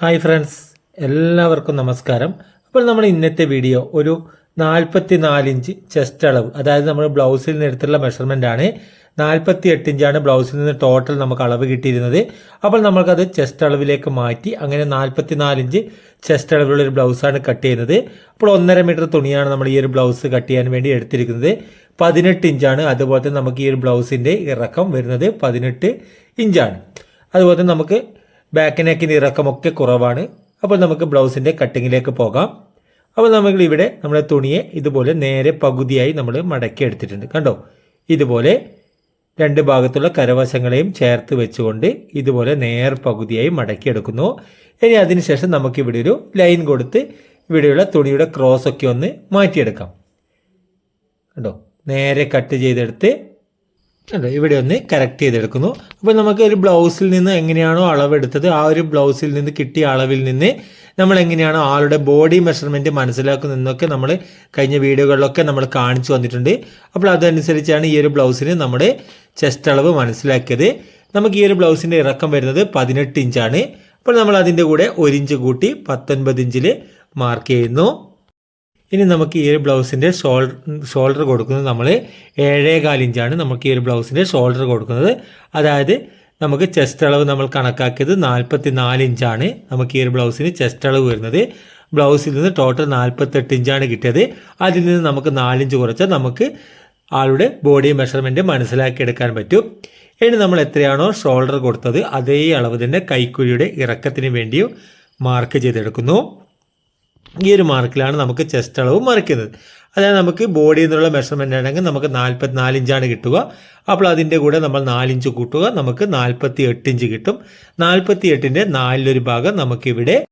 Hi friends എല്ലാവർക്കും നമസ്കാരം. അപ്പോൾ നമ്മൾ ഇന്നത്തെ വീഡിയോ ഒരു നാൽപ്പത്തി നാലിഞ്ച് ചെസ്റ്റ് അളവ് അതായത് നമ്മൾ ബ്ലൗസിൽ നിന്ന് എടുത്തുള്ള മെഷർമെന്റ് ആണ്. നാൽപ്പത്തി എട്ട് ഇഞ്ചാണ് ബ്ലൗസിൽ നിന്ന് ടോട്ടൽ നമുക്ക് അളവ് കിട്ടിയിരുന്നത്. അപ്പോൾ നമുക്കത് ചെസ്റ്റ് അളവിലേക്ക് മാറ്റി അങ്ങനെ നാൽപ്പത്തി നാലിഞ്ച് ചെസ്റ്റ് അളവിലുള്ള ഒരു ബ്ലൗസാണ് കട്ട് ചെയ്യുന്നത്. അപ്പോൾ ഒന്നര മീറ്റർ തുണിയാണ് നമ്മൾ ഈ ഒരു ബ്ലൗസ് കട്ട് ചെയ്യാൻ വേണ്ടി എടുത്തിരിക്കുന്നത്. പതിനെട്ട് ഇഞ്ചാണ് അതുപോലെ തന്നെ നമുക്ക് ഈ ഒരു ബ്ലൗസിന്റെ ഇറക്കം വരുന്നത് പതിനെട്ട് ഇഞ്ചാണ്. അതുപോലെ തന്നെ നമുക്ക് ബാക്ക് നെക്കിന്റെ ഇറക്കമൊക്കെ കുറവാണ്. അപ്പോൾ നമുക്ക് ബ്ലൗസിന്റെ കട്ടിങ്ങിലേക്ക് പോകാം. അപ്പോൾ നമ്മൾ ഇവിടെ നമ്മുടെ തുണിയെ ഇതുപോലെ നേരെ പകുതിയായി നമ്മൾ മടക്കി എടുത്തിട്ടുണ്ട്. കണ്ടോ? ഇതുപോലെ രണ്ട് ഭാഗത്തുള്ള കരവശങ്ങളെയും ചേർത്ത് വെച്ചുകൊണ്ട് ഇതുപോലെ നേർ പകുതിയായി മടക്കി എടുക്കുന്നു. ഇനി അതിനുശേഷം നമുക്ക് ഇവിടെ ഒരു ലൈൻ കൊടുത്ത് ഇവിടെയുള്ള തുണിയുടെ ക്രോസ് ഒക്കെ ഒന്ന് മാറ്റിയെടുക്കാം. കണ്ടോ? നേരെ കട്ട് ചെയ്തെടുത്ത് കണ്ടോ ഇവിടെ ഒന്ന് കറക്റ്റ് ചെയ്തെടുക്കുന്നു. അപ്പോൾ നമുക്ക് ഒരു ബ്ലൗസിൽ നിന്ന് എങ്ങനെയാണോ അളവെടുത്തത് ആ ഒരു ബ്ലൗസിൽ നിന്ന് കിട്ടിയ അളവിൽ നിന്ന് നമ്മൾ എങ്ങനെയാണോ ആളുടെ ബോഡി മെഷർമെന്റ് മനസ്സിലാക്കുന്നതെന്നൊക്കെ നമ്മൾ കഴിഞ്ഞ വീഡിയോകളിലൊക്കെ നമ്മൾ കാണിച്ചു വന്നിട്ടുണ്ട്. അപ്പോൾ അതനുസരിച്ചാണ് ഈ ഒരു ബ്ലൗസിന് നമ്മുടെ ചെസ്റ്റ് അളവ് മനസ്സിലാക്കിയത്. നമുക്ക് ഈ ഒരു ബ്ലൗസിന്റെ ഇറക്കം വരുന്നത് പതിനെട്ട് ഇഞ്ചാണ് അപ്പോൾ നമ്മൾ അതിന്റെ കൂടെ ഒരു ഇഞ്ച് കൂട്ടി പത്തൊൻപത് ഇഞ്ചിൽ മാർക്ക് ചെയ്യുന്നു. ഇനി നമുക്ക് ഈ ഒരു ബ്ലൗസിന്റെ ഷോൾഡർ ഷോൾഡർ കൊടുക്കുന്നത് നമ്മൾ ഏഴേകാൽ ഇഞ്ചാണ് നമുക്ക് ഈ ഒരു ബ്ലൗസിന്റെ ഷോൾഡർ കൊടുക്കുന്നത്. അതായത് നമുക്ക് ചെസ്റ്റ് അളവ് നമ്മൾ കണക്കാക്കിയത് നാൽപ്പത്തി നാല് ഇഞ്ചാണ് നമുക്ക് ഈ ഒരു ബ്ലൗസിന് ചെസ്റ്റ് അളവ് വരുന്നത്. ബ്ലൗസിൽ നിന്ന് ടോട്ടൽ നാൽപ്പത്തെട്ട് ഇഞ്ചാണ് കിട്ടിയത്. അതിൽ നിന്ന് നമുക്ക് നാലിഞ്ച് കുറച്ചാൽ നമുക്ക് ആളുടെ ബോഡി മെഷർമെന്റ് മനസ്സിലാക്കിയെടുക്കാൻ പറ്റും. ഇനി നമ്മൾ എത്രയാണോ ഷോൾഡർ കൊടുത്തത് അതേ അളവ് തന്നെ കൈക്കുഴിയുടെ ഇറക്കത്തിന് വേണ്ടിയും മാർക്ക് ചെയ്തെടുക്കുന്നു. ഈ ഒരു മാർക്കിലാണ് നമുക്ക് ചെസ്റ്റ് അളവ് മറിക്കുന്നത്. അതായത് നമുക്ക് ബോഡിയിൽ നിന്നുള്ള മെഷർമെന്റ് ആണെങ്കിൽ നമുക്ക് നാൽപ്പത്തി നാലിഞ്ചാണ് കിട്ടുക. അപ്പോൾ അതിന്റെ കൂടെ നമ്മൾ നാലിഞ്ച് കൂട്ടുക. നമുക്ക് നാൽപ്പത്തി എട്ട് ഇഞ്ച് കിട്ടും. നാൽപ്പത്തി എട്ടിന്റെ നാലിലൊരു ഭാഗം നമുക്കിവിടെ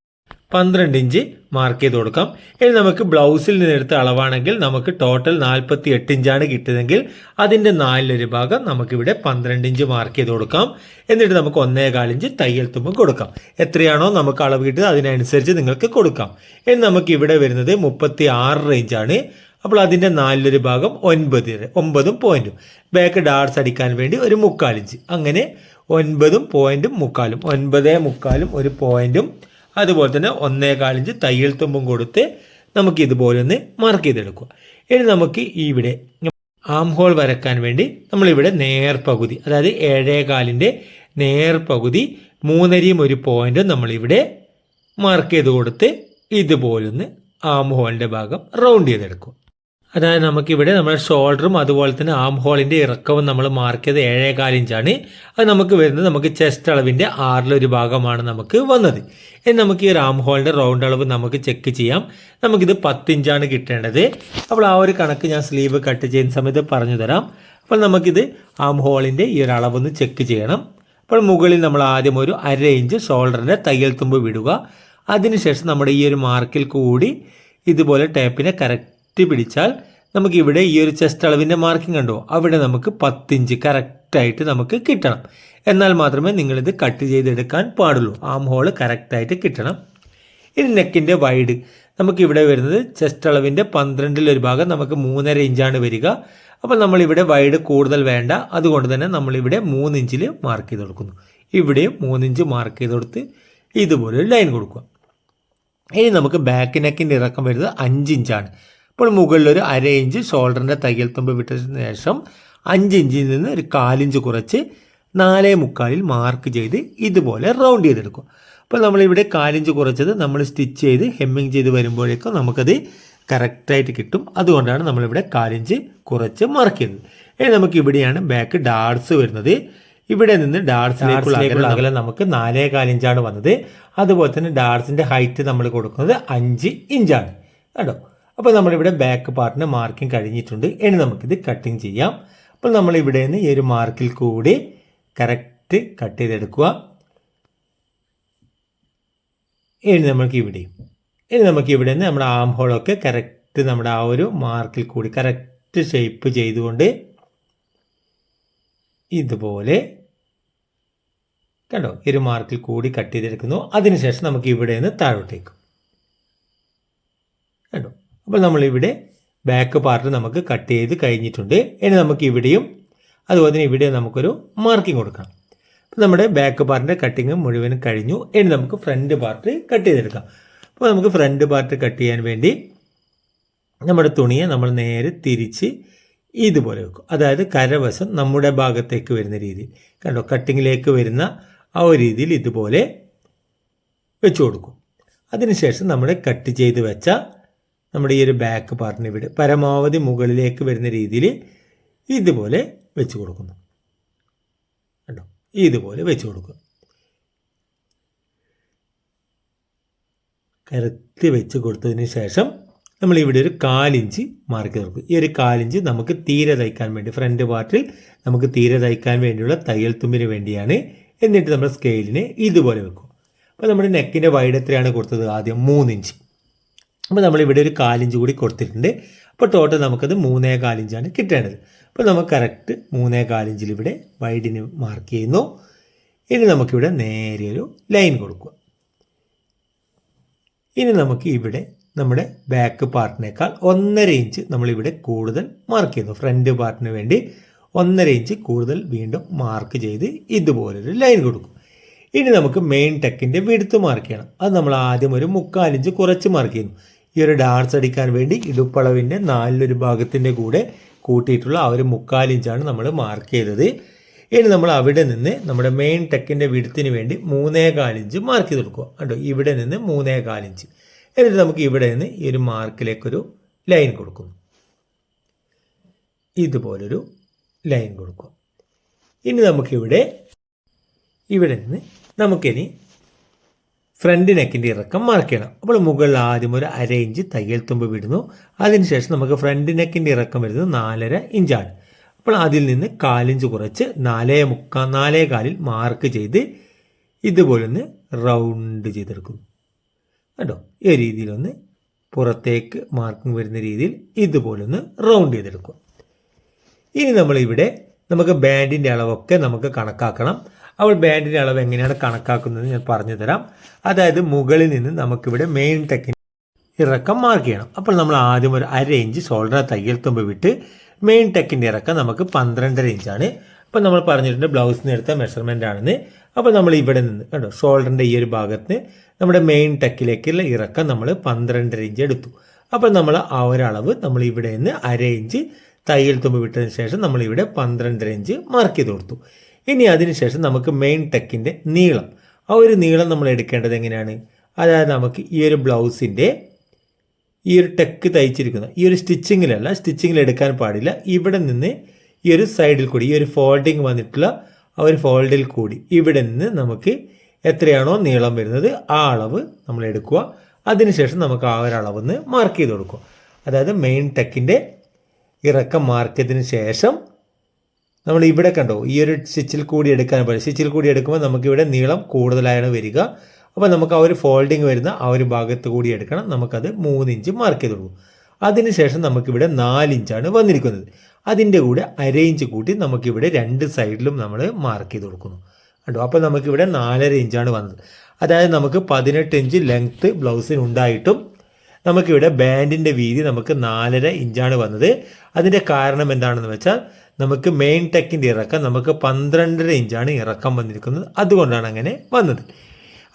പന്ത്രണ്ട് ഇഞ്ച് മാർക്ക് ചെയ്ത് കൊടുക്കാം. ഇനി നമുക്ക് ബ്ലൗസിൽ നിന്നെടുത്ത അളവാണെങ്കിൽ നമുക്ക് ടോട്ടൽ നാൽപ്പത്തി എട്ട് ഇഞ്ചാണ് കിട്ടിയതെങ്കിൽ അതിന്റെ നാലിലൊരു ഭാഗം നമുക്കിവിടെ പന്ത്രണ്ട് ഇഞ്ച് മാർക്ക് ചെയ്ത് കൊടുക്കാം. എന്നിട്ട് നമുക്ക് ഒന്നേകാൽ ഇഞ്ച് തയ്യൽ തുമ്പ് കൊടുക്കാം. എത്രയാണോ നമുക്ക് അളവ് കിട്ടിയത് അതിനനുസരിച്ച് നിങ്ങൾക്ക് കൊടുക്കാം. ഇനി നമുക്ക് ഇവിടെ വരുന്നത് മുപ്പത്തി ആറ് റേഞ്ചാണ് അപ്പോൾ അതിന്റെ നാലിലൊരു ഭാഗം ഒൻപത് ഒമ്പതും പോയിന്റും ബാക്ക് ഡാർട്സ് അടിക്കാൻ വേണ്ടി ഒരു മുക്കാലിഞ്ച് അങ്ങനെ ഒൻപതും പോയിന്റും മുക്കാലും. ഒൻപതേ മുക്കാലും ഒരു പോയിന്റും അതുപോലെ തന്നെ ഒന്നേകാലിഞ്ച് തയ്യൽ തുമ്പും കൊടുത്ത് നമുക്ക് ഇതുപോലെ ഒന്ന് മാർക്ക് ചെയ്തെടുക്കുക. ഇനി നമുക്ക് ഇവിടെ ആം ഹോൾ വരക്കാൻ വേണ്ടി നമ്മളിവിടെ നേർപകുതി അതായത് ഏഴേകാലിന്റെ നേർപകുതി മൂന്നരിയും ഒരു പോയിന്റും നമ്മളിവിടെ മാർക്ക് ചെയ്ത് കൊടുത്ത് ഇതുപോലൊന്ന് ആം ഹോളിന്റെ ഭാഗം റൗണ്ട് ചെയ്തെടുക്കും അതായത് നമുക്കിവിടെ നമ്മുടെ ഷോൾഡറും അതുപോലെ തന്നെ ആം ഹോളിന്റെ ഇറക്കവും നമ്മൾ മാർക്ക് ചെയ്ത് ഏഴേകാൽ ഇഞ്ചാണ്. അത് നമുക്ക് വരുന്നത് നമുക്ക് ചെസ്റ്റ് അളവിന്റെ ആറിലൊരു ഭാഗമാണ് നമുക്ക് വന്നത്. ഇനി നമുക്ക് ഈ ആം ഹോളിന്റെ റൗണ്ട് അളവ് നമുക്ക് ചെക്ക് ചെയ്യാം. നമുക്കിത് പത്ത് ഇഞ്ചാണ് കിട്ടേണ്ടത്. അപ്പോൾ ആ ഒരു കണക്ക് ഞാൻ സ്ലീവ് കട്ട് ചെയ്യുന്ന സമയത്ത് പറഞ്ഞു തരാം. അപ്പോൾ നമുക്കിത് ആം ഹോളിന്റെ ഈ ഒരു അളവൊന്ന് ചെക്ക് ചെയ്യണം. അപ്പോൾ മുകളിൽ നമ്മൾ ആദ്യം ഒരു അര ഇഞ്ച് ഷോൾഡറിന്റെ തയ്യൽ തുമ്പ് വിടുക. അതിനുശേഷം നമ്മുടെ ഈ ഒരു മാർക്കിൽ കൂടി ഇതുപോലെ ടേപ്പിനെ കറക്റ്റ് പിടിച്ചാൽ നമുക്ക് ഇവിടെ ഈ ഒരു ചെസ്റ്റ് അളവിന്റെ മാർക്കിംഗ് കണ്ടോ? അവിടെ നമുക്ക് പത്തിഞ്ച് കറക്റ്റായിട്ട് നമുക്ക് കിട്ടണം. എന്നാൽ മാത്രമേ നിങ്ങളിത് കട്ട് ചെയ്തെടുക്കാൻ പാടുള്ളൂ. ആം ഹോൾ കറക്റ്റായിട്ട് കിട്ടണം. ഇനി നെക്കിന്റെ വൈഡ് നമുക്കിവിടെ വരുന്നത് ചെസ്റ്റ് അളവിന്റെ പന്ത്രണ്ടിലൊരു ഭാഗം നമുക്ക് മൂന്നര ഇഞ്ചാണ് വരിക. അപ്പോൾ നമ്മളിവിടെ വൈഡ് കൂടുതൽ വേണ്ട. അതുകൊണ്ട് തന്നെ നമ്മളിവിടെ മൂന്നിഞ്ചിൽ മാർക്ക് ചെയ്ത് കൊടുക്കുന്നു. ഇവിടെയും മൂന്നിഞ്ച് മാർക്ക് ചെയ്ത് കൊടുത്ത് ഇതുപോലെ ഒരു ലൈൻ കൊടുക്കുക. ഇനി നമുക്ക് ബാക്ക് നെക്കിന്റെ ഇറക്കം വരുന്നത് അഞ്ച് ഇഞ്ചാണ് അപ്പോൾ മുകളിൽ ഒരു അര ഇഞ്ച് ഷോൾഡറിന്റെ തയ്യൽ തുമ്പ് വിട്ടതിന് ശേഷം അഞ്ച് ഇഞ്ചിൽ നിന്ന് ഒരു കാലിഞ്ച് കുറച്ച് നാലേ മുക്കാലിൽ മാർക്ക് ചെയ്ത് ഇതുപോലെ റൗണ്ട് ചെയ്തെടുക്കും. അപ്പോൾ നമ്മളിവിടെ കാലിഞ്ച് കുറച്ചത് നമ്മൾ സ്റ്റിച്ച് ചെയ്ത് ഹെമ്മിങ് ചെയ്ത് വരുമ്പോഴേക്കും നമുക്കത് കറക്റ്റായിട്ട് കിട്ടും. അതുകൊണ്ടാണ് നമ്മളിവിടെ കാലിഞ്ച് കുറച്ച് മാർക്ക് ചെയ്തത് ഇനി നമുക്ക് ഇവിടെയാണ് ബാക്ക് ഡാർട്സ് വരുന്നത്. ഇവിടെ നിന്ന് ഡാർട്സിലേക്കുള്ള അകലം നമുക്ക് നാലേ കാലിഞ്ചാണ് വന്നത്. അതുപോലെ തന്നെ ഡാർട്സിന്റെ ഹൈറ്റ് നമ്മൾ കൊടുക്കുന്നത് അഞ്ച് ഇഞ്ചാണ്. കേട്ടോ അപ്പോൾ നമ്മളിവിടെ ബാക്ക് പാർട്ടിന് മാർക്കിംഗ് കഴിഞ്ഞിട്ടുണ്ട്. ഇനി നമുക്കിത് കട്ടിങ് ചെയ്യാം. അപ്പോൾ നമ്മൾ ഇവിടെ നിന്ന് ഈ ഒരു മാർക്കിൽ കൂടി കറക്റ്റ് കട്ട് ചെയ്തെടുക്കുക. ഇനി നമുക്ക് ഇവിടെയും ഇനി നമുക്ക് ഇവിടെ നിന്ന് നമ്മുടെ ആം ഹോളൊക്കെ കറക്റ്റ് നമ്മുടെ ആ ഒരു മാർക്കിൽ കൂടി കറക്റ്റ് ഷേപ്പ് ചെയ്തുകൊണ്ട് ഇതുപോലെ കണ്ടോ ഒരു മാർക്കിൽ കൂടി കട്ട് ചെയ്തെടുക്കുന്നു. അതിനുശേഷം നമുക്ക് ഇവിടെ നിന്ന് താഴോട്ടേക്കും. അപ്പോൾ നമ്മളിവിടെ ബാക്ക് പാർട്ട് നമുക്ക് കട്ട് ചെയ്ത് കഴിഞ്ഞിട്ടുണ്ട്. ഇനി നമുക്ക് ഇവിടെയും അതുപോലെ തന്നെ ഇവിടെ നമുക്കൊരു മാർക്കിംഗ് കൊടുക്കാം. അപ്പോൾ നമ്മുടെ ബാക്ക് പാർട്ടിന്റെ കട്ടിങ് മുഴുവനും കഴിഞ്ഞു. ഇനി നമുക്ക് ഫ്രണ്ട് പാർട്ട് കട്ട് ചെയ്തെടുക്കാം. അപ്പോൾ നമുക്ക് ഫ്രണ്ട് പാർട്ട് കട്ട് ചെയ്യാൻ വേണ്ടി നമ്മുടെ തുണിയെ നമ്മൾ നേരെ തിരിച്ച് ഇതുപോലെ വെക്കും. അതായത് കരവശം നമ്മുടെ ഭാഗത്തേക്ക് വരുന്ന രീതിയിൽ കണ്ടോ? കട്ടിങ്ങിലേക്ക് വരുന്ന ആ ഒരു രീതിയിൽ ഇതുപോലെ വെച്ചു കൊടുക്കും. അതിനുശേഷം നമ്മൾ കട്ട് ചെയ്ത് വെച്ച നമ്മുടെ ഈ ഒരു ബാക്ക് പാർട്ടിന് ഇവിടെ പരമാവധി മുകളിലേക്ക് വരുന്ന രീതിയിൽ ഇതുപോലെ വെച്ച് കൊടുക്കുന്നു. കേട്ടോ ഇതുപോലെ വെച്ച് കൊടുക്കുക. കരുത്തി വെച്ച് കൊടുത്തതിന് ശേഷം നമ്മൾ ഇവിടെ ഒരു കാലിഞ്ച് മാർക്ക് നിർക്കും ഈ ഒരു കാലിഞ്ച് നമുക്ക് തീരെ തയ്ക്കാൻ വേണ്ടി ഫ്രണ്ട് പാർട്ടിൽ നമുക്ക് തീരെ തയ്ക്കാൻ വേണ്ടിയുള്ള തയ്യൽ തുമ്പിന് വേണ്ടിയാണ് എന്നിട്ട് നമ്മൾ സ്കെയിലിനെ ഇതുപോലെ വെക്കും അപ്പോൾ നമ്മുടെ നെക്കിന്റെ വൈഡ് എത്രയാണ് കൊടുത്തത്? ആദ്യം മൂന്ന് ഇഞ്ച് അപ്പോൾ നമ്മൾ ഇവിടെ ഒരു കാലിഞ്ച് കൂടി കൊടുത്തിട്ടുണ്ട്. അപ്പോൾ ടോട്ടൽ നമുക്കത് മൂന്നേ കാലിഞ്ചാണ് കിട്ടേണ്ടത്. അപ്പോൾ നമുക്ക് കറക്റ്റ് മൂന്നേ കാലിഞ്ചിൽ ഇവിടെ വൈഡിന് മാർക്ക് ചെയ്യുന്നു. ഇനി നമുക്കിവിടെ നേരെ ഒരു ലൈൻ കൊടുക്കുക. ഇനി നമുക്ക് ഇവിടെ നമ്മുടെ ബാക്ക് പാർട്ടിനേക്കാൾ ഒന്നര ഇഞ്ച് നമ്മളിവിടെ കൂടുതൽ മാർക്ക് ചെയ്യുന്നു. ഫ്രണ്ട് പാർട്ടിന് വേണ്ടി ഒന്നര ഇഞ്ച് കൂടുതൽ വീണ്ടും മാർക്ക് ചെയ്ത് ഇതുപോലൊരു ലൈൻ കൊടുക്കും. ഇനി നമുക്ക് മെയിൻ ടെക്കിന്റെ വിടുത്ത് മാർക്ക് ചെയ്യണം. അത് നമ്മൾ ആദ്യം ഒരു മുക്കാലിഞ്ച് കുറച്ച് മാർക്ക് ചെയ്യുന്നു. ഈ ഒരു ഡാൻസ് അടിക്കാൻ വേണ്ടി ഇടുപ്പളവിന്റെ നാലിലൊരു ഭാഗത്തിന്റെ കൂടെ കൂട്ടിയിട്ടുള്ള ആ ഒരു മുക്കാലിഞ്ചാണ് നമ്മൾ മാർക്ക് ചെയ്തത്. ഇനി നമ്മൾ അവിടെ നിന്ന് നമ്മുടെ മെയിൻ ടെക്കിന്റെ വിടുത്തിന് വേണ്ടി മൂന്നേ കാലിഞ്ച് മാർക്ക് ചെയ്ത് കൊടുക്കുക. കണ്ടോ? ഇവിടെ നിന്ന് മൂന്നേ കാലിഞ്ച് എന്നിട്ട് നമുക്ക് ഇവിടെ നിന്ന് ഈ ഒരു മാർക്കിലേക്കൊരു ലൈൻ കൊടുക്കുന്നു. ഇതുപോലൊരു ലൈൻ കൊടുക്കും ഇനി നമുക്കിവിടെ ഇവിടെ നിന്ന് നമുക്കിനി ഫ്രണ്ട് നെക്കിന്റെ ഇറക്കം മാർക്ക് ചെയ്യണം. അപ്പോൾ മുകളിൽ ആദ്യം ഒരു അര ഇഞ്ച് തയ്യൽ തുമ്പ് വിടുന്നു അതിനുശേഷം നമുക്ക് ഫ്രണ്ട് നെക്കിന്റെ ഇറക്കം വരുന്നത് നാലര ഇഞ്ചാണ്. അപ്പോൾ അതിൽ നിന്ന് കാലിഞ്ച് കുറച്ച് നാലേ മുക്കാ നാലേ കാലിൽ മാർക്ക് ചെയ്ത് ഇതുപോലെ ഒന്ന് റൗണ്ട് ചെയ്തെടുക്കുന്നു. കേട്ടോ ഈ രീതിയിലൊന്ന് പുറത്തേക്ക് മാർക്കിംഗ് വരുന്ന രീതിയിൽ ഇതുപോലെ ഒന്ന് റൗണ്ട് ചെയ്തെടുക്കുക. ഇനി നമ്മളിവിടെ നമുക്ക് ബാൻഡിന്റെ അളവൊക്കെ നമുക്ക് കണക്കാക്കണം. അപ്പോൾ ബാൻഡിന്റെ അളവ് എങ്ങനെയാണ് കണക്കാക്കുന്നത് ഞാൻ പറഞ്ഞു തരാം. അതായത് മുകളിൽ നിന്ന് നമുക്കിവിടെ മെയിൻ ടെക്കിന്റെ ഇറക്കം മാർക്ക് ചെയ്യണം. അപ്പോൾ നമ്മൾ ആദ്യം ഒരു അര ഇഞ്ച് ഷോൾഡർ തയ്യൽ തുമ്പ് വിട്ട് മെയിൻ ടെക്കിന്റെ ഇറക്കം നമുക്ക് പന്ത്രണ്ടര ഇഞ്ചാണ് അപ്പോൾ നമ്മൾ പറഞ്ഞിട്ടുണ്ട് ബ്ലൗസിന് എടുത്ത മെഷർമെന്റ് ആണെന്ന്. അപ്പോൾ നമ്മൾ ഇവിടെ നിന്ന് കണ്ടോ ഷോൾഡറിന്റെ ഈ ഒരു ഭാഗത്ത് നമ്മുടെ മെയിൻ ടെക്കിലേക്കുള്ള ഇറക്കം നമ്മൾ പന്ത്രണ്ടര ഇഞ്ച് എടുത്തു. അപ്പോൾ നമ്മൾ ആ ഒരളവ് നമ്മൾ ഇവിടെ നിന്ന് അര ഇഞ്ച് തയ്യൽ തുമ്പ് വിട്ടതിന് ശേഷം നമ്മൾ ഇവിടെ പന്ത്രണ്ടര ഇഞ്ച് മാർക്ക് ചെയ്ത് കൊടുത്തു. ഇനി അതിനുശേഷം നമുക്ക് മെയിൻ ടെക്കിന്റെ നീളം. ആ ഒരു നീളം നമ്മൾ എടുക്കേണ്ടത് എങ്ങനെയാണ്? അതായത് നമുക്ക് ഈ ഒരു ബ്ലൗസിന്റെ ഈ ഒരു ടെക്ക് തയ്ച്ചിരിക്കുന്ന ഈ ഒരു സ്റ്റിച്ചിങ്ങിലല്ല സ്റ്റിച്ചിങ്ങിൽ എടുക്കാൻ പാടില്ല. ഇവിടെ നിന്ന് ഈ ഒരു സൈഡിൽ കൂടി ഈ ഒരു ഫോൾഡിങ് വന്നിട്ടുള്ള ആ ഒരു ഫോൾഡിൽ കൂടി ഇവിടെ നിന്ന് നമുക്ക് എത്രയാണോ നീളം വരുന്നത് ആ അളവ് നമ്മൾ എടുക്കുക. അതിനുശേഷം നമുക്ക് ആ ഒരു അളവ് മാർക്ക് ചെയ്ത് കൊടുക്കുക. അതായത് മെയിൻ ടെക്കിന്റെ ഇറക്കം മാർക്ക് ചെയ്തതിന് ശേഷം നമ്മൾ ഇവിടെ കണ്ടോ ഈ ഒരു സ്റ്റിച്ചിൽ കൂടി എടുക്കാൻ പറ്റും. സ്റ്റിച്ചിൽ കൂടി എടുക്കുമ്പോൾ നമുക്കിവിടെ നീളം കൂടുതലായാണ് വരിക. അപ്പോൾ നമുക്ക് ആ ഒരു ഫോൾഡിങ് വരുന്ന ആ ഒരു ഭാഗത്ത് കൂടി എടുക്കണം. നമുക്കത് മൂന്ന് ഇഞ്ച് മാർക്ക് ചെയ്ത് കൊടുക്കും അതിനുശേഷം നമുക്കിവിടെ നാലിഞ്ചാണ് വന്നിരിക്കുന്നത്. അതിന്റെ കൂടെ അര ഇഞ്ച് കൂട്ടി നമുക്കിവിടെ രണ്ട് സൈഡിലും നമ്മൾ മാർക്ക് ചെയ്ത് കൊടുക്കുന്നു. കണ്ടോ? അപ്പോൾ നമുക്കിവിടെ നാലര ഇഞ്ചാണ് വന്നത്. അതായത് നമുക്ക് പതിനെട്ട് ഇഞ്ച് ലെങ്ത്ത് ബ്ലൗസിന് ഉണ്ടായിട്ടും നമുക്കിവിടെ ബാൻഡിന്റെ വീതി നമുക്ക് നാലര ഇഞ്ചാണ് വന്നത്. അതിന്റെ കാരണം എന്താണെന്ന് വെച്ചാൽ നമുക്ക് മെയിൻ ടെക്കിന്റെ ഇറക്കം നമുക്ക് പന്ത്രണ്ടര ഇഞ്ചാണ് ഇറക്കം വന്നിരിക്കുന്നത്. അതുകൊണ്ടാണ് അങ്ങനെ വന്നത്.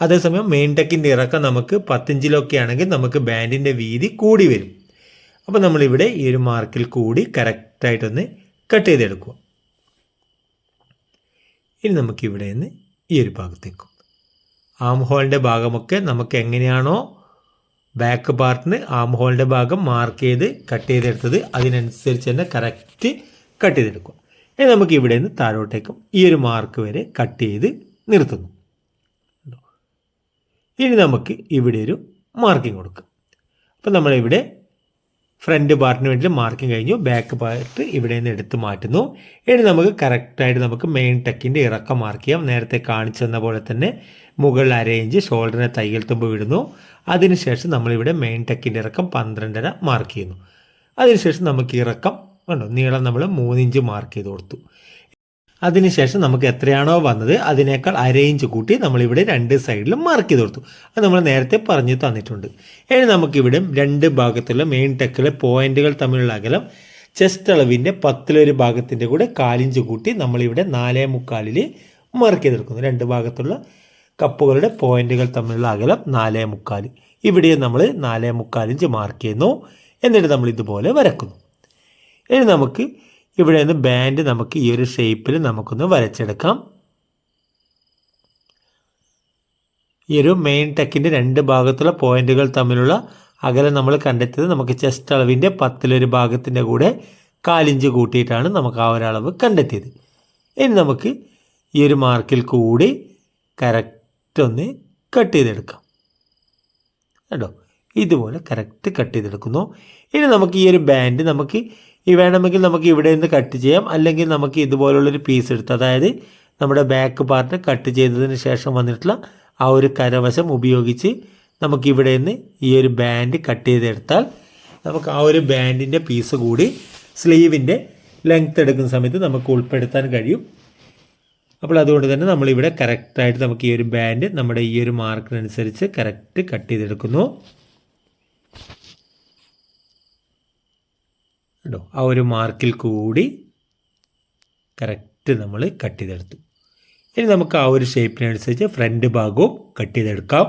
അതേസമയം മെയിൻ ടെക്കിന്റെ ഇറക്കം നമുക്ക് പത്തിഞ്ചിലൊക്കെ ആണെങ്കിൽ നമുക്ക് ബാൻഡിന്റെ വീതി കൂടി വരും. അപ്പോൾ നമ്മളിവിടെ ഈ ഒരു മാർക്കിൽ കൂടി കറക്റ്റായിട്ടൊന്ന് കട്ട് ചെയ്തെടുക്കുക. ഇനി നമുക്കിവിടെ നിന്ന് ഈ ഒരു ഭാഗത്തേക്കും ആം ഹോളിന്റെ ഭാഗമൊക്കെ നമുക്ക് എങ്ങനെയാണോ ബാക്ക് പാർട്ടിന് ആം ഹോളിന്റെ ഭാഗം മാർക്ക് ചെയ്ത് കട്ട് ചെയ്തെടുത്തത് അതിനനുസരിച്ച് തന്നെ കറക്റ്റ് കട്ട് ചെയ്തെടുക്കുക ഇനി നമുക്ക് ഇവിടെ നിന്ന് താഴോട്ടേക്കും. ഈ ഒരു മാർക്ക് വരെ കട്ട് ചെയ്ത് നിർത്തുന്നു. ഇനി നമുക്ക് ഇവിടെ ഒരു മാർക്കിംഗ് കൊടുക്കുക അപ്പോൾ നമ്മളിവിടെ ഫ്രണ്ട് പാർട്ടിന് വേണ്ടി മാർക്കിംഗ് കഴിഞ്ഞു. ബാക്ക് പാർട്ട് ഇവിടെ നിന്ന് എടുത്ത് മാറ്റുന്നു. ഇനി നമുക്ക് കറക്റ്റായിട്ട് നമുക്ക് മെയിൻ ടെക്കിന്റെ ഇറക്കം മാർക്ക് ചെയ്യാം. നേരത്തെ കാണിച്ചു തന്ന പോലെ തന്നെ മുകളിൽ അരയിഞ്ച് ഷോൾഡറിനെ തയ്യൽ തുമ്പ് വിടുന്നു. അതിനുശേഷം നമ്മളിവിടെ മെയിൻ ടെക്കിന്റെ ഇറക്കം പന്ത്രണ്ടര മാർക്ക് ചെയ്യുന്നു. അതിനുശേഷം നമുക്ക് ഇറക്കം കണ്ടോ? നീളം നമ്മൾ മൂന്നിഞ്ച് മാർക്ക് ചെയ്ത് കൊടുത്തു. അതിനുശേഷം നമുക്ക് എത്രയാണോ വന്നത് അതിനേക്കാൾ അര ഇഞ്ച് കൂട്ടി നമ്മളിവിടെ രണ്ട് സൈഡിലും മാർക്ക് ചെയ്ത് കൊടുത്തു. അത് നമ്മൾ നേരത്തെ പറഞ്ഞു തന്നിട്ടുണ്ട്. ഇനി നമുക്കിവിടെ രണ്ട് ഭാഗത്തുള്ള മെയിൻ ടെക്കിലെ പോയിന്റുകൾ തമ്മിലുള്ള അകലം ചെസ്റ്റ് അളവിന്റെ പത്തിലൊരു ഭാഗത്തിന്റെ കൂടെ കാലിഞ്ച് കൂട്ടി നമ്മളിവിടെ നാലേ മുക്കാലിൽ മാർക്ക് ചെയ്തെടുക്കുന്നു രണ്ട് ഭാഗത്തുള്ള കപ്പുകളുടെ പോയിന്റുകൾ തമ്മിലുള്ള അകലം നാലേ മുക്കാൽ. ഇവിടെ നമ്മൾ നാലേ മുക്കാലിഞ്ച് മാർക്ക് ചെയ്യുന്നു. എന്നിട്ട് നമ്മൾ ഇതുപോലെ വരക്കുന്നു. ഇനി നമുക്ക് ഇവിടെ നിന്ന് ബാൻഡ് നമുക്ക് ഈ ഒരു ഷേപ്പിൽ നമുക്കൊന്ന് വരച്ചെടുക്കാം. ഈ ഒരു മെയിൻ ടെക്കിന്റെ രണ്ട് ഭാഗത്തുള്ള പോയിന്റുകൾ തമ്മിലുള്ള അകലം നമ്മൾ കണ്ടെത്തിയത് നമുക്ക് ചെസ്റ്റ് അളവിന്റെ പത്തിലൊരു ഭാഗത്തിന്റെ കൂടെ കാലിഞ്ച് കൂട്ടിയിട്ടാണ് നമുക്ക് ആ ഒരളവ് കണ്ടെത്തിയത്. ഇനി നമുക്ക് ഈ ഒരു മാർക്കിൽ കൂടി കറക്റ്റ് ഒന്ന് കട്ട് ചെയ്തെടുക്കാം. കേട്ടോ ഇതുപോലെ കറക്റ്റ് കട്ട് ചെയ്തെടുക്കുന്നു. ഇനി നമുക്ക് ഈ ഒരു ബാൻഡ് നമുക്ക് ഈ വേണമെങ്കിൽ നമുക്ക് ഇവിടെ നിന്ന് കട്ട് ചെയ്യാം. അല്ലെങ്കിൽ നമുക്ക് ഇതുപോലുള്ളൊരു പീസ് എടുത്ത് അതായത് നമ്മുടെ ബാക്ക് പാർട്ട് കട്ട് ചെയ്തതിന് ശേഷം വന്നിട്ടുള്ള ആ ഒരു കരവശം ഉപയോഗിച്ച് നമുക്ക് ഇവിടെ നിന്ന് ഈ ഒരു ബാൻഡ് കട്ട് ചെയ്തെടുത്താൽ നമുക്ക് ആ ഒരു ബാൻഡിന്റെ പീസ് കൂടി സ്ലീവിന്റെ ലെങ്ത് എടുക്കുന്ന സമയത്ത് നമുക്ക് ഉൾപ്പെടുത്താൻ കഴിയും. അപ്പോൾ അതുകൊണ്ട് തന്നെ നമ്മളിവിടെ കറക്റ്റായിട്ട് നമുക്ക് ഈ ഒരു ബാൻഡ് നമ്മുടെ ഈ ഒരു മാർക്കിനനുസരിച്ച് കറക്റ്റ് കട്ട് ചെയ്തെടുക്കുന്നു. കേട്ടോ ആ ഒരു മാർക്കിൽ കൂടി കറക്റ്റ് നമ്മൾ കട്ട് ചെയ്തെടുത്തു. ഇനി നമുക്ക് ആ ഒരു ഷേപ്പിനനുസരിച്ച് ഫ്രണ്ട് ഭാഗവും കട്ട് ചെയ്തെടുക്കാം.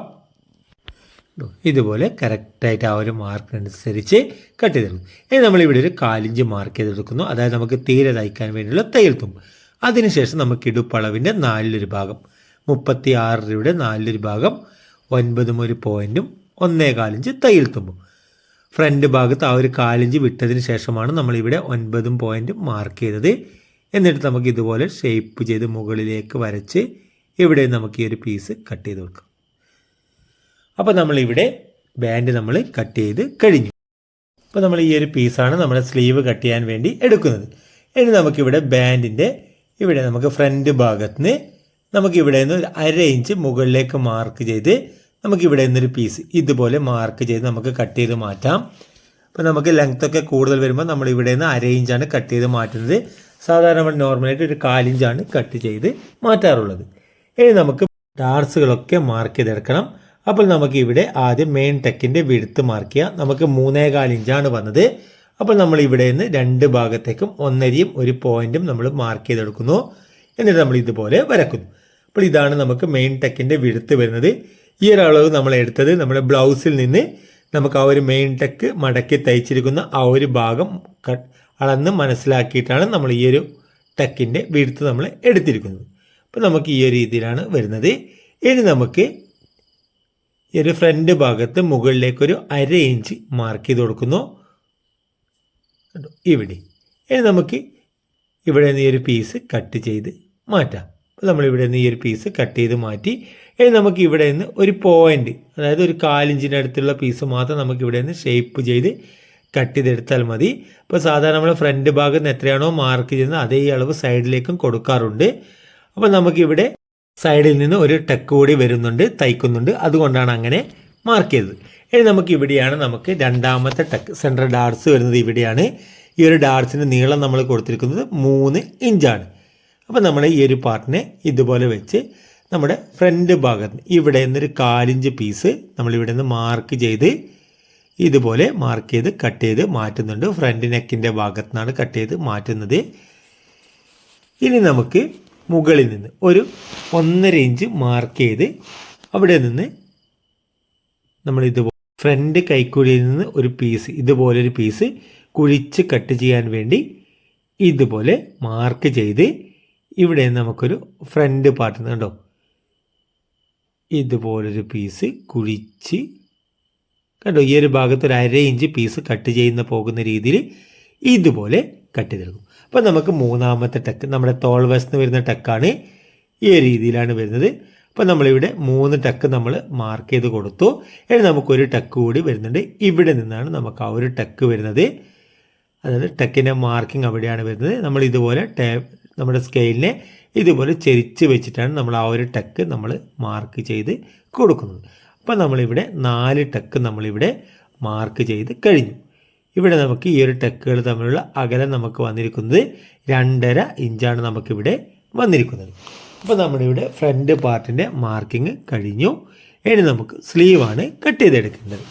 ഇതുപോലെ കറക്റ്റായിട്ട് ആ ഒരു മാർക്കിനനുസരിച്ച് കട്ട് ചെയ്തെടുക്കും. ഇനി നമ്മളിവിടെ ഒരു കാലിഞ്ച് മാർക്ക് ചെയ്തെടുക്കുന്നു. അതായത് നമുക്ക് തീരെ തയ്ക്കാൻ വേണ്ടിയുള്ള തയ്യൽ തുമ്പ്. അതിനുശേഷം നമുക്ക് ഇടുപ്പളവിന്റെ നാലിലൊരു ഭാഗം മുപ്പത്തി ആറ് നാലിലൊരു ഭാഗം ഒൻപതും ഒരു പോയിന്റും ഒന്നേ കാലിഞ്ച് തയ്യൽ തുമ്പും. ഫ്രണ്ട് ഭാഗത്ത് ആ ഒരു കാലിഞ്ച് വിട്ടതിന് ശേഷമാണ് നമ്മളിവിടെ ഒൻപതും പോയിന്റ് മാർക്ക് ചെയ്തത്. എന്നിട്ട് നമുക്ക് ഇതുപോലെ ഷേപ്പ് ചെയ്ത് മുകളിലേക്ക് വരച്ച് ഇവിടെ നമുക്ക് ഈ ഒരു പീസ് കട്ട് ചെയ്ത് കൊടുക്കാം. അപ്പോൾ നമ്മളിവിടെ ബാൻഡ് നമ്മൾ കട്ട് ചെയ്ത് കഴിഞ്ഞു. അപ്പോൾ നമ്മൾ ഈ ഒരു പീസാണ് നമ്മുടെ സ്ലീവ് കട്ട് ചെയ്യാൻ വേണ്ടി എടുക്കുന്നത്. ഇനി നമുക്കിവിടെ ബാൻഡിന്റെ ഇവിടെ നമുക്ക് ഫ്രണ്ട് ഭാഗത്ത് നിന്ന് നമുക്കിവിടെ നിന്ന് ഒരു അര ഇഞ്ച് മുകളിലേക്ക് മാർക്ക് ചെയ്ത് നമുക്കിവിടെ നിന്നൊരു പീസ് ഇതുപോലെ മാർക്ക് ചെയ്ത് നമുക്ക് കട്ട് ചെയ്ത് മാറ്റാം. അപ്പോൾ നമുക്ക് ലെങ്ത് ഒക്കെ കൂടുതൽ വരുമ്പോൾ നമ്മൾ ഇവിടെ നിന്ന് അര കട്ട് ചെയ്ത് മാറ്റുന്നത്. സാധാരണ നമ്മൾ നോർമലായിട്ട് ഒരു കാലിഞ്ചാണ് കട്ട് ചെയ്ത് മാറ്റാറുള്ളത്. ഇനി നമുക്ക് ഡാർസുകളൊക്കെ മാർക്ക് ചെയ്തെടുക്കണം. അപ്പോൾ നമുക്ക് ഇവിടെ ആദ്യം മെയിൻ ടെക്കിന്റെ വിടുത്ത് മാർക്ക് ചെയ്യാം. നമുക്ക് മൂന്നേകാൽ ഇഞ്ചാണ് വന്നത്. അപ്പോൾ നമ്മൾ ഇവിടെ നിന്ന് രണ്ട് ഭാഗത്തേക്കും ഒന്നരയും ഒരു പോയിന്റും നമ്മൾ മാർക്ക് ചെയ്തെടുക്കുന്നു. എന്നിട്ട് നമ്മൾ ഇതുപോലെ വരക്കുന്നു. അപ്പോൾ ഇതാണ് നമുക്ക് മെയിൻ ടെക്കിന്റെ വിടുത്ത് വരുന്നത്. ഈ ഒരു അളവ് നമ്മൾ എടുത്തത് നമ്മുടെ ബ്ലൗസിൽ നിന്ന് നമുക്ക് ആ ഒരു മെയിൻ ടെക്ക് മടക്കി തയ്ച്ചിരിക്കുന്ന ആ ഒരു ഭാഗം അളന്ന് മനസ്സിലാക്കിയിട്ടാണ് നമ്മൾ ഈ ഒരു ടെക്കിന്റെ വീഴ്ത്ത് നമ്മൾ എടുത്തിരിക്കുന്നത്. അപ്പോൾ നമുക്ക് ഈ ഒരു രീതിയിലാണ് വരുന്നത്. ഇനി നമുക്ക് ഈ ഒരു ഫ്രണ്ട് ഭാഗത്ത് മുകളിലേക്കൊരു അര ഇഞ്ച് മാർക്ക് ചെയ്ത് കൊടുക്കുന്നു? ഇവിടെ. ഇനി നമുക്ക് ഇവിടെ നിന്ന് ഈ ഒരു പീസ് കട്ട് ചെയ്ത് മാറ്റാം. അപ്പോൾ നമ്മൾ ഇവിടെ നിന്ന് ഈ ഒരു പീസ് കട്ട് ചെയ്ത് മാറ്റി. ഇനി നമുക്ക് ഇവിടെ നിന്ന് ഒരു പോയിന്റ് അതായത് ഒരു കാലിഞ്ചിന്റെ അടുത്തുള്ള പീസ് മാത്രം നമുക്ക് ഇവിടെ നിന്ന് ഷേപ്പ് ചെയ്ത് കട്ട് ചെയ്തെടുത്താൽ മതി. ഇപ്പോൾ സാധാരണ നമ്മൾ ഫ്രണ്ട് ഭാഗത്ത് നിന്ന് എത്രയാണോ മാർക്ക് ചെയ്യുന്നത് അതേ അളവ് സൈഡിലേക്കും കൊടുക്കാറുണ്ട്. അപ്പോൾ നമുക്കിവിടെ സൈഡിൽ നിന്ന് ഒരു ടെക്ക് കൂടി വരുന്നുണ്ട് തയ്ക്കുന്നുണ്ട്. അതുകൊണ്ടാണ് അങ്ങനെ മാർക്ക് ചെയ്തത്. ഇനി നമുക്ക് ഇവിടെയാണ് നമുക്ക് രണ്ടാമത്തെ ടെക്ക് സെൻട്രൽ ഡാർട്സ് വരുന്നത് ഇവിടെയാണ്. ഈ ഒരു ഡാർട്സിന്റെ നീളം നമ്മൾ കൊടുത്തിരിക്കുന്നത് മൂന്ന് ഇഞ്ചാണ് അപ്പോൾ നമ്മൾ ഈ ഒരു പാർട്ടിനെ ഇതുപോലെ വെച്ച് നമ്മുടെ ഫ്രണ്ട് ഭാഗത്ത് ഇവിടെ നിന്നൊരു കാലിഞ്ച് പീസ് നമ്മളിവിടെ നിന്ന് മാർക്ക് ചെയ്ത് ഇതുപോലെ മാർക്ക് ചെയ്ത് കട്ട് ചെയ്ത് മാറ്റുന്നുണ്ട്. ഫ്രണ്ട് നെക്കിന്റെ ഭാഗത്തു നിന്നാണ് കട്ട് ചെയ്ത് മാറ്റുന്നത്. ഇനി നമുക്ക് മുകളിൽ നിന്ന് ഒരു ഒന്നര ഇഞ്ച് മാർക്ക് ചെയ്ത് അവിടെ നിന്ന് നമ്മൾ ഇതുപോലെ ഫ്രണ്ട് കൈക്കുഴിയിൽ നിന്ന് ഒരു പീസ് ഇതുപോലൊരു പീസ് കുഴിച്ച് കട്ട് ചെയ്യാൻ വേണ്ടി ഇതുപോലെ മാർക്ക് ചെയ്ത് ഇവിടെ നമുക്കൊരു ഫ്രണ്ട് പാർട്ട് കണ്ടോ? ഇതുപോലൊരു പീസ് കുഴിച്ച് കണ്ടോ? ഈ ഒരു ഭാഗത്ത് ഒരു അര ഇഞ്ച് പീസ് കട്ട് ചെയ്യുന്ന പോകുന്ന രീതിയിൽ ഇതുപോലെ കട്ട് ചെയ്തെടുക്കും. അപ്പോൾ നമുക്ക് മൂന്നാമത്തെ ടെക്ക് നമ്മുടെ തോൾ വശത്ത് വരുന്ന ടെക്കാണ് ഈ രീതിയിലാണ് വരുന്നത്. അപ്പോൾ നമ്മളിവിടെ മൂന്ന് ടെക്ക് നമ്മൾ മാർക്ക് ചെയ്ത് കൊടുത്തു. ഇനി നമുക്കൊരു ടെക്ക് കൂടി വരുന്നുണ്ട്. ഇവിടെ നിന്നാണ് നമുക്ക് ആ ഒരു ടെക്ക് വരുന്നത്. അതായത് ടെക്കിന്റെ മാർക്കിംഗ് അവിടെയാണ് വരുന്നത്. നമ്മൾ ഇതുപോലെ ടേ നമ്മുടെ സ്കെയിലിനെ ഇതുപോലെ ചെരിച്ച് വെച്ചിട്ടാണ് നമ്മൾ ആ ഒരു ടെക്ക് നമ്മൾ മാർക്ക് ചെയ്ത് കൊടുക്കുന്നത്. അപ്പോൾ നമ്മളിവിടെ നാല് ടെക്ക് നമ്മളിവിടെ മാർക്ക് ചെയ്ത് കഴിഞ്ഞു. ഇവിടെ നമുക്ക് ഈ ഒരു ടെക്കുകൾ തമ്മിലുള്ള അകലം നമുക്ക് വന്നിരിക്കുന്നത് രണ്ടര ഇഞ്ചാണ് നമുക്കിവിടെ വന്നിരിക്കുന്നത്. അപ്പോൾ നമ്മളിവിടെ ഫ്രണ്ട് പാർട്ടിന്റെ മാർക്കിങ് കഴിഞ്ഞു. ഇനി നമുക്ക് സ്ലീവാണ് കട്ട് ചെയ്തെടുക്കേണ്ടത്.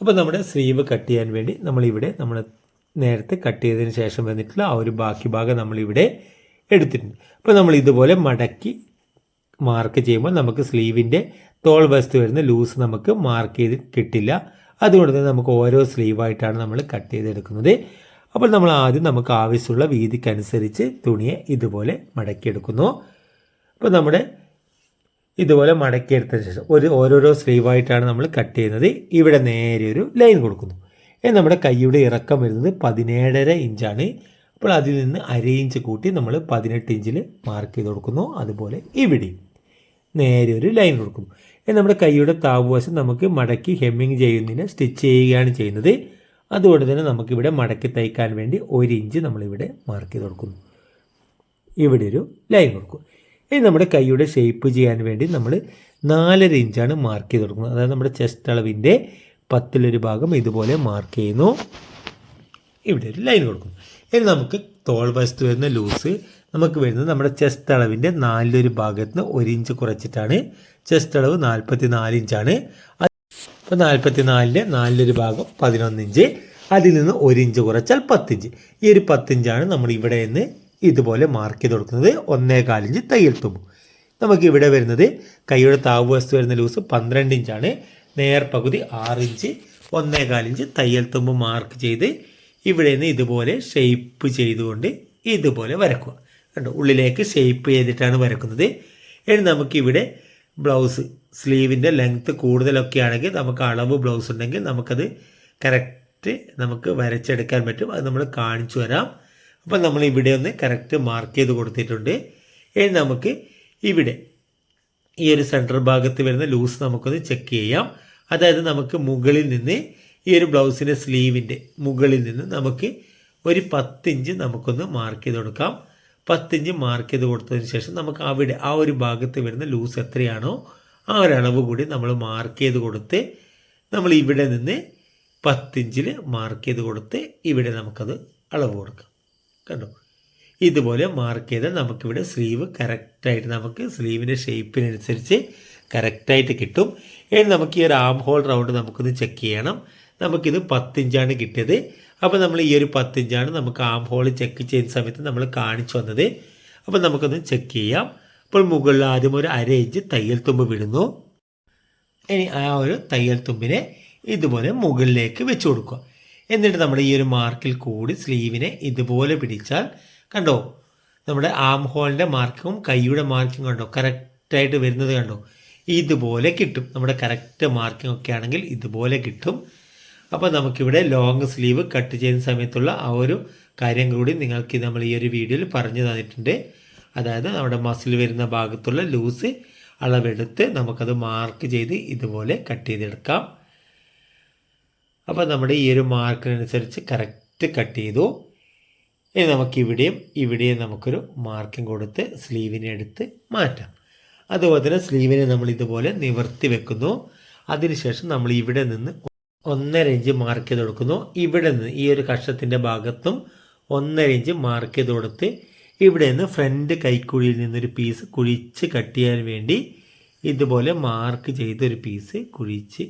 അപ്പോൾ നമ്മുടെ സ്ലീവ് കട്ട് ചെയ്യാൻ വേണ്ടി നമ്മളിവിടെ നമ്മൾ നേരത്തെ കട്ട് ചെയ്തതിന് ശേഷം വന്നിട്ടുള്ള ആ ഒരു ബാക്കി ഭാഗം നമ്മളിവിടെ എടുത്തിട്ടുണ്ട്. അപ്പോൾ നമ്മൾ ഇതുപോലെ മടക്കി മാർക്ക് ചെയ്യുമ്പോൾ നമുക്ക് സ്ലീവിന്റെ തോൾ വസ്തു വരുന്ന ലൂസ് നമുക്ക് മാർക്ക് ചെയ്ത് കിട്ടില്ല. അതുകൊണ്ട് തന്നെ നമുക്ക് ഓരോ സ്ലീവായിട്ടാണ് നമ്മൾ കട്ട് ചെയ്തെടുക്കുന്നത്. അപ്പോൾ നമ്മൾ ആദ്യം നമുക്ക് ആവശ്യമുള്ള വീതിക്കനുസരിച്ച് തുണിയെ ഇതുപോലെ മടക്കിയെടുക്കുന്നു. അപ്പോൾ നമ്മുടെ ഇതുപോലെ മടക്കിയെടുത്തതിന് ശേഷം ഒരു ഓരോരോ സ്ലീവായിട്ടാണ് നമ്മൾ കട്ട് ചെയ്യുന്നത്. ഇവിടെ നേരെ ഒരു ലൈൻ കൊടുക്കുന്നു. നമ്മുടെ കൈയുടെ ഇറക്കം വരുന്നത് പതിനേഴര ഇഞ്ചാണ്. അപ്പോൾ അതിൽ നിന്ന് അര ഇഞ്ച് കൂട്ടി നമ്മൾ പതിനെട്ട് ഇഞ്ചിൽ മാർക്ക് ചെയ്ത് കൊടുക്കുന്നു. അതുപോലെ ഇവിടെയും നേരെ ഒരു ലൈൻ കൊടുക്കുന്നു നമ്മുടെ കൈയുടെ താവുവശം നമുക്ക് മടക്കി ഹെമ്മിങ് ചെയ്യുന്നതിന് സ്റ്റിച്ച് ചെയ്യുകയാണ് ചെയ്യുന്നത്. അതുകൊണ്ട് തന്നെ നമുക്കിവിടെ മടക്കി തയ്ക്കാൻ വേണ്ടി ഒരു ഇഞ്ച് നമ്മളിവിടെ മാർക്ക് ചെയ്ത് കൊടുക്കുന്നു. ഇവിടെ ഒരു ലൈൻ കൊടുക്കും. ഇനി നമ്മുടെ കൈയുടെ ഷേപ്പ് ചെയ്യാൻ വേണ്ടി നമ്മൾ നാലര ഇഞ്ചാണ് മാർക്ക് ചെയ്ത് കൊടുക്കുന്നത്. അതായത് നമ്മുടെ ചെസ്റ്റ് അളവിന്റെ പത്തിലൊരു ഭാഗം ഇതുപോലെ മാർക്ക് ചെയ്യുന്നു. ഇവിടെ ഒരു ലൈൻ കൊടുക്കുന്നു. ഇനി നമുക്ക് തോൾ വശത്ത് വരുന്ന ലൂസ് നമുക്ക് വരുന്നത് നമ്മുടെ ചെസ്റ്റ് അളവിന്റെ നാലിലൊരു ഭാഗത്ത് നിന്ന് ഒരു ഇഞ്ച് കുറച്ചിട്ടാണ്. ചെസ്റ്റ് അളവ് നാൽപ്പത്തി നാല് ഇഞ്ചാണ് അപ്പോൾ നാൽപ്പത്തി നാലിന്റെ നാലിലൊരു ഭാഗം പതിനൊന്ന് ഇഞ്ച് അതിൽ നിന്ന് ഒരു ഇഞ്ച് കുറച്ചാൽ പത്തിഞ്ച് ഈ ഒരു പത്തിഞ്ചാണ് നമ്മൾ ഇവിടെ നിന്ന് ഇതുപോലെ മാർക്ക് ചെയ്ത് കൊടുക്കുന്നത്. ഒന്നേ കാലിഞ്ച് തയ്യൽ തുമ്പ്. നമുക്ക് ഇവിടെ വരുന്നത് കൈയുടെ താവ് വസ്തു വരുന്ന ലൂസ് പന്ത്രണ്ട് ഇഞ്ചാണ് നേർ പകുതി ആറ് ഇഞ്ച് ഒന്നേ ഇഞ്ച് തയ്യൽ തുമ്പ് മാർക്ക് ചെയ്ത് ഇവിടെ നിന്ന് ഇതുപോലെ ഷെയ്പ്പ് ചെയ്തുകൊണ്ട് ഇതുപോലെ വരക്കുക കണ്ടോ? ഉള്ളിലേക്ക് ഷെയ്പ്പ് ചെയ്തിട്ടാണ് വരക്കുന്നത് ഇനി നമുക്കിവിടെ ബ്ലൗസ് സ്ലീവിന്റെ ലെങ്ത്ത് കൂടുതലൊക്കെ ആണെങ്കിൽ നമുക്ക് അളവ് ബ്ലൗസ് ഉണ്ടെങ്കിൽ നമുക്കത് കറക്റ്റ് നമുക്ക് വരച്ചെടുക്കാൻ പറ്റും. അത് നമ്മൾ കാണിച്ചു തരാം. അപ്പം നമ്മൾ ഇവിടെ ഒന്ന് കറക്റ്റ് മാർക്ക് ചെയ്ത് കൊടുത്തിട്ടുണ്ട്. ഇനി നമുക്ക് ഇവിടെ ഈ ഒരു സെന്റർ ഭാഗത്ത് വരുന്ന ലൂസ് നമുക്കൊന്ന് ചെക്ക് ചെയ്യാം. അതായത് നമുക്ക് മുകളിൽ നിന്ന് ഈ ഒരു ബ്ലൗസിന്റെ സ്ലീവിന്റെ മുകളിൽ നിന്ന് നമുക്ക് ഒരു പത്തിഞ്ച് നമുക്കൊന്ന് മാർക്ക് ചെയ്ത് കൊടുക്കാം. പത്തിഞ്ച് മാർക്ക് ചെയ്ത് കൊടുത്തതിന് ശേഷം നമുക്ക് അവിടെ ആ ഒരു ഭാഗത്ത് വരുന്ന ലൂസ് എത്രയാണോ ആ ഒരു അളവ് കൂടി നമ്മൾ മാർക്ക് ചെയ്ത് കൊടുത്ത് നമ്മൾ ഇവിടെ നിന്ന് പത്തിഞ്ചിൽ മാർക്ക് ചെയ്ത് കൊടുത്ത് ഇവിടെ നമുക്കത് അളവ് കൊടുക്കാം. കണ്ടോ? ഇതുപോലെ മാർക്ക് ചെയ്താൽ നമുക്കിവിടെ സ്ലീവ് കറക്റ്റായിട്ട് നമുക്ക് സ്ലീവിന്റെ ഷേപ്പിനനുസരിച്ച് കറക്റ്റായിട്ട് കിട്ടും. ഇനി നമുക്ക് ഈ ഒരു ആം ഹോൾ റൗണ്ട് നമുക്കൊന്ന് ചെക്ക് ചെയ്യണം. നമുക്കിത് പത്തിഞ്ചാണ് കിട്ടിയത്. അപ്പോൾ നമ്മൾ ഈ ഒരു പത്തിഞ്ചാണ് നമുക്ക് ആം ഹോൾ ചെക്ക് ചെയ്യുന്ന സമയത്ത് നമ്മൾ കാണിച്ചു വന്നത്. അപ്പോൾ നമുക്കൊന്ന് ചെക്ക് ചെയ്യാം. അപ്പോൾ മുകളിൽ ആദ്യം ഒരു അര ഇഞ്ച് തയ്യൽ തുമ്പ് വിടുന്നു. ഇനി ആ ഒരു തയ്യൽ തുമ്പിനെ ഇതുപോലെ മുകളിലേക്ക് വെച്ച് കൊടുക്കുക. എന്നിട്ട് നമ്മൾ ഈ ഒരു മാർക്കിൽ കൂടി സ്ലീവിനെ ഇതുപോലെ പിടിച്ചാൽ കണ്ടോ? നമ്മുടെ ആം ഹോളിന്റെ മാർക്കും കൈയുടെ മാർക്കും കണ്ടോ? കറക്റ്റായിട്ട് വരുന്നത് കണ്ടോ? ഇതുപോലെ കിട്ടും. നമ്മുടെ കറക്റ്റ് മാർക്കിംഗ് ഒക്കെ ആണെങ്കിൽ ഇതുപോലെ കിട്ടും. അപ്പോൾ നമുക്കിവിടെ ലോങ് സ്ലീവ് കട്ട് ചെയ്യുന്ന സമയത്തുള്ള ആ ഒരു കാര്യം കൂടി നിങ്ങൾക്ക് നമ്മൾ ഈ ഒരു വീഡിയോയിൽ പറഞ്ഞു തന്നിട്ടുണ്ട്. അതായത് നമ്മുടെ മസിൽ വരുന്ന ഭാഗത്തുള്ള ലൂസ് അളവെടുത്ത് നമുക്കത് മാർക്ക് ചെയ്ത് ഇതുപോലെ കട്ട് ചെയ്തെടുക്കാം. അപ്പോൾ നമ്മുടെ ഈ ഒരു മാർക്കിനനുസരിച്ച് കറക്റ്റ് കട്ട് ചെയ്തു. ഇനി നമുക്കിവിടെയും ഇവിടെയും നമുക്കൊരു മാർക്കിംഗ് കൊടുത്ത് സ്ലീവിനെ എടുത്ത് മാറ്റാം. അതുപോലെ തന്നെ സ്ലീവിനെ നമ്മൾ ഇതുപോലെ നിവർത്തി വെക്കുന്നു. അതിനുശേഷം നമ്മൾ ഇവിടെ നിന്ന് ഒന്നര ഇഞ്ച് മാർക്ക് ചെയ്ത് കൊടുക്കുന്നു. ഇവിടെ നിന്ന് ഈ ഒരു കഷത്തിന്റെ ഭാഗത്തും ഒന്നര ഇഞ്ച് മാർക്ക് ചെയ്ത് കൊടുത്ത് ഇവിടെ നിന്ന് ഫ്രണ്ട് കൈക്കുഴിയിൽ നിന്നൊരു പീസ് കുഴിച്ച് കട്ട് ചെയ്യാൻ വേണ്ടി ഇതുപോലെ മാർക്ക് ചെയ്ത ഒരു പീസ് കുഴിച്ച്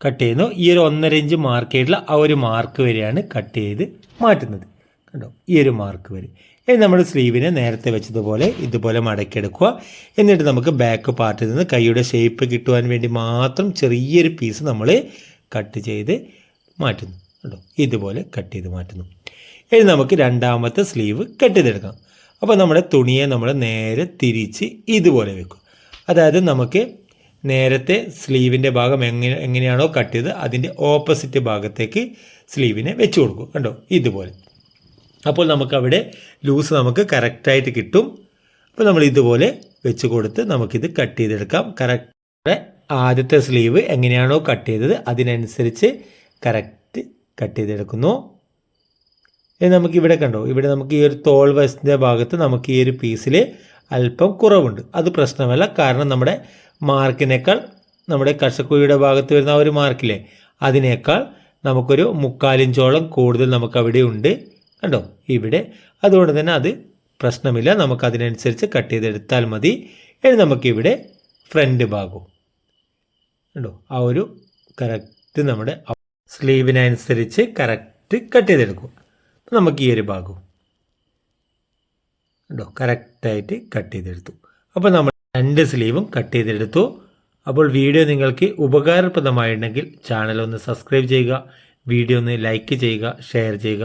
കട്ട് ചെയ്യുന്നു. ഈ ഒരു ഒന്നര ഇഞ്ച് മാർക്ക് ചെയ്തിട്ടുള്ള ആ ഒരു മാർക്ക് വരെയാണ് കട്ട് ചെയ്ത് മാറ്റുന്നത്. കണ്ടോ? ഈ ഒരു മാർക്ക് വരെ. ഇനി നമ്മൾ സ്ലീവിനെ നേരത്തെ വെച്ചതുപോലെ ഇതുപോലെ മടക്കിയെടുക്കുക. എന്നിട്ട് നമുക്ക് ബാക്ക് പാർട്ടിൽ നിന്ന് കൈയുടെ ഷേപ്പ് കിട്ടുവാൻ വേണ്ടി മാത്രം ചെറിയൊരു പീസ് നമ്മൾ കട്ട് ചെയ്ത് മാറ്റുന്നു. കേട്ടോ ഇതുപോലെ കട്ട് ചെയ്ത് മാറ്റുന്നു. ഇനി നമുക്ക് രണ്ടാമത്തെ സ്ലീവ് കട്ട് ചെയ്തെടുക്കാം. അപ്പോൾ നമ്മുടെ തുണിയെ നമ്മൾ നേരെ തിരിച്ച് ഇതുപോലെ വെക്കും അതായത് നമുക്ക് നേരത്തെ സ്ലീവിന്റെ ഭാഗം എങ്ങനെ എങ്ങനെയാണോ കട്ട് ചെയ്ത് അതിന്റെ ഓപ്പോസിറ്റ് ഭാഗത്തേക്ക് സ്ലീവിനെ വെച്ച് കൊടുക്കും കണ്ടോ? ഇതുപോലെ. അപ്പോൾ നമുക്കവിടെ ലൂസ് നമുക്ക് കറക്റ്റായിട്ട് കിട്ടും. അപ്പോൾ നമ്മൾ ഇതുപോലെ വെച്ച് കൊടുത്ത് നമുക്കിത് കട്ട് ചെയ്തെടുക്കാം. കറക്റ്റ് ആദ്യത്തെ സ്ലീവ് എങ്ങനെയാണോ കട്ട് ചെയ്തത് അതിനനുസരിച്ച് കറക്റ്റ് കട്ട് ചെയ്തെടുക്കുന്നു. നമുക്ക് ഇവിടെ കണ്ടോ? ഇവിടെ നമുക്ക് ഈ ഒരു തോൾ വശത്തിന്റെ ഭാഗത്ത് നമുക്ക് ഈ ഒരു പീസിൽ അല്പം കുറവുണ്ട്. അത് പ്രശ്നമല്ല. കാരണം നമ്മുടെ മാർക്കിനേക്കാൾ നമ്മുടെ കഷക്കുഴിയുടെ ഭാഗത്ത് വരുന്ന ആ ഒരു മാർക്കില്ലേ അതിനേക്കാൾ നമുക്കൊരു മുക്കാലിഞ്ചോളം കൂടുതൽ നമുക്ക് അവിടെ ഉണ്ട്. കണ്ടോ? ഇവിടെ അതുകൊണ്ട് തന്നെ അത് പ്രശ്നമില്ല. നമുക്ക് അതിനനുസരിച്ച് കട്ട് ചെയ്തെടുത്താൽ മതി. ഇനി നമുക്കിവിടെ ഫ്രണ്ട് ഭാഗവും കണ്ടോ? ആ ഒരു കറക്റ്റ് നമ്മുടെ സ്ലീവിനനുസരിച്ച് കറക്റ്റ് കട്ട് ചെയ്തെടുക്കും. നമുക്ക് ഈ ഒരു ഭാഗവും കണ്ടോ? കറക്റ്റായിട്ട് കട്ട് ചെയ്തെടുത്തു. അപ്പോൾ നമ്മൾ രണ്ട് സ്ലീവും കട്ട് ചെയ്തെടുത്തു. അപ്പോൾ വീഡിയോ നിങ്ങൾക്ക് ഉപകാരപ്രദമായിട്ടുണ്ടെങ്കിൽ ചാനൽ ഒന്ന് സബ്സ്ക്രൈബ് ചെയ്യുക വീഡിയോ ഒന്ന് ലൈക്ക് ചെയ്യുക ഷെയർ ചെയ്യുക.